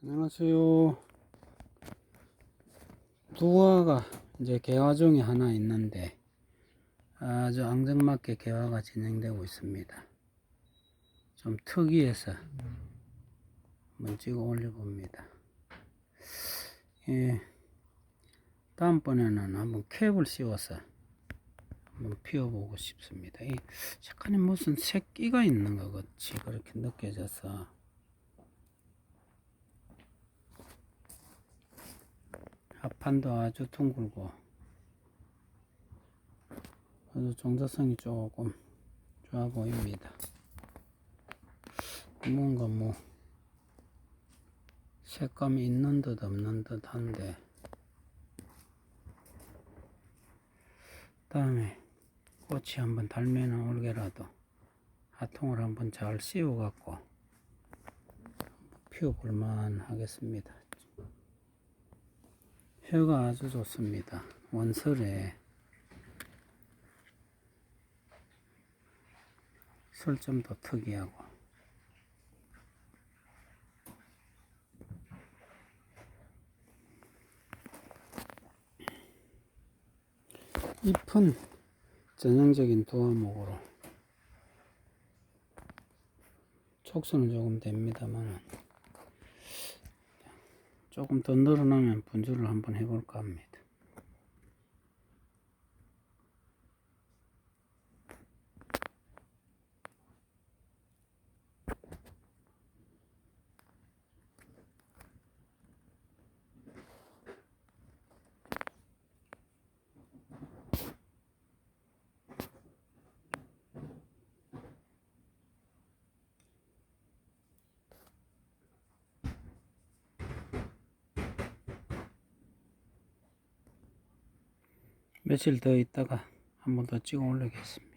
안녕하세요. 두화가 이제 개화 중에 하나 있는데 아주 앙증맞게 개화가 진행되고 있습니다. 좀 특이해서 한번 찍어 올려봅니다. 예, 다음번에는 한번 캡을 씌워서 한번 피워보고 싶습니다. 이 색깔이 무슨 새끼가 있는 것 같이 그렇게 느껴져서 합 판도 아주 둥글고 아주 정자성이 조금 좋아 보입니다. 뭔가 뭐 색감이 있는 듯 없는 듯 한데 다음에 꽃이 한번 달면은 올게라도 화통을 한번 잘 씌워 갖고 피워볼만 하겠습니다. 혀가 아주 좋습니다. 원설에 설점도 특이하고 잎은 전형적인 도화목으로 촉수는 조금 됩니다만 조금 더 늘어나면 분주를 한번 해볼까 합니다. 며칠 더 있다가 한 번 더 찍어 올리겠습니다.